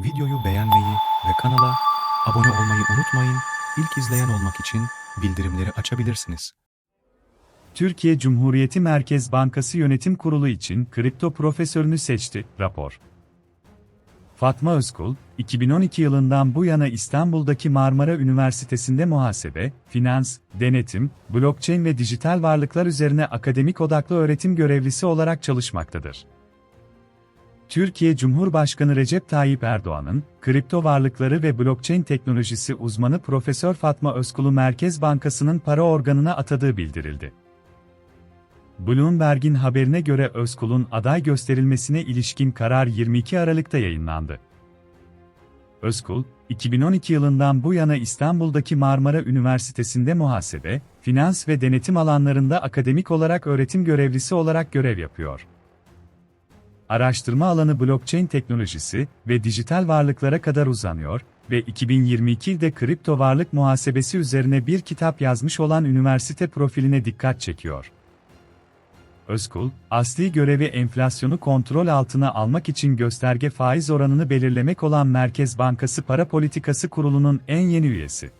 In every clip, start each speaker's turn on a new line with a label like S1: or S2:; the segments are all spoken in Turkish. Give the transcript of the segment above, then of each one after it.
S1: Videoyu beğenmeyi ve kanala abone olmayı unutmayın. İlk izleyen olmak için bildirimleri açabilirsiniz.
S2: Türkiye Cumhuriyeti Merkez Bankası Yönetim Kurulu için kripto profesörünü seçti, rapor. Fatma Özkul, 2012 yılından bu yana İstanbul'daki Marmara Üniversitesi'nde muhasebe, finans, denetim, blockchain ve dijital varlıklar üzerine akademik odaklı öğretim görevlisi olarak çalışmaktadır. Türkiye Cumhurbaşkanı Recep Tayyip Erdoğan'ın, kripto varlıkları ve blockchain teknolojisi uzmanı Profesör Fatma Özkul'u Merkez Bankası'nın para organına atadığı bildirildi. Bloomberg'in haberine göre Özkul'un aday gösterilmesine ilişkin karar 22 Aralık'ta yayınlandı. Özkul, 2012 yılından bu yana İstanbul'daki Marmara Üniversitesi'nde muhasebe, finans ve denetim alanlarında akademik olarak öğretim görevlisi olarak görev yapıyor. Araştırma alanı blockchain teknolojisi ve dijital varlıklara kadar uzanıyor ve 2022'de kripto varlık muhasebesi üzerine bir kitap yazmış olan üniversite profiline dikkat çekiyor. Özkul, asli görevi enflasyonu kontrol altına almak için gösterge faiz oranını belirlemek olan Merkez Bankası Para Politikası Kurulu'nun en yeni üyesi.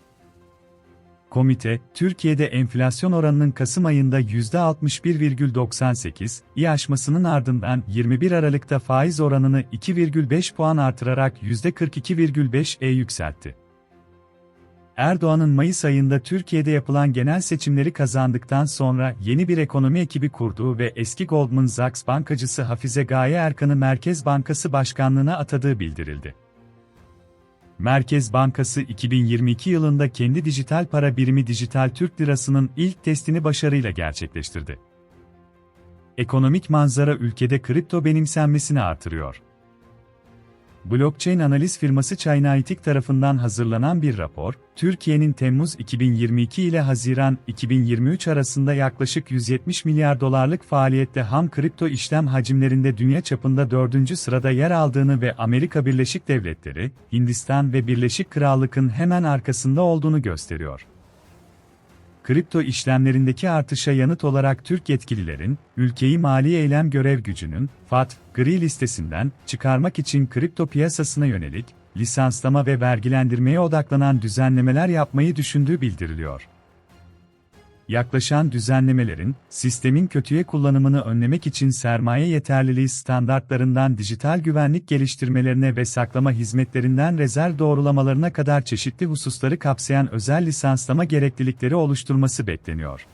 S2: Komite, Türkiye'de enflasyon oranının Kasım ayında %61,98, iyi aşmasının ardından 21 Aralık'ta faiz oranını 2,5 puan artırarak %42,5'e yükseltti. Erdoğan'ın Mayıs ayında Türkiye'de yapılan genel seçimleri kazandıktan sonra yeni bir ekonomi ekibi kurduğu ve eski Goldman Sachs bankacısı Hafize Gaye Erkan'ı Merkez Bankası Başkanlığına atadığı bildirildi. Merkez Bankası 2022 yılında kendi dijital para birimi dijital Türk Lirası'nın ilk testini başarıyla gerçekleştirdi. Ekonomik manzara ülkede kripto benimsenmesini artırıyor. Blockchain analiz firması Chainalytic tarafından hazırlanan bir rapor, Türkiye'nin Temmuz 2022 ile Haziran 2023 arasında yaklaşık 170 milyar dolarlık faaliyette ham kripto işlem hacimlerinde dünya çapında dördüncü sırada yer aldığını ve Amerika Birleşik Devletleri, Hindistan ve Birleşik Krallık'ın hemen arkasında olduğunu gösteriyor kripto işlemlerindeki artışa yanıt olarak Türk yetkililerin, ülkeyi mali eylem görev gücünün, FAT, gri listesinden çıkarmak için kripto piyasasına yönelik, lisanslama ve vergilendirmeye odaklanan düzenlemeler yapmayı düşündüğü bildiriliyor. Yaklaşan düzenlemelerin, sistemin kötüye kullanımını önlemek için sermaye yeterliliği standartlarından dijital güvenlik geliştirmelerine ve saklama hizmetlerinden rezerv doğrulamalarına kadar çeşitli hususları kapsayan özel lisanslama gereklilikleri oluşturması bekleniyor.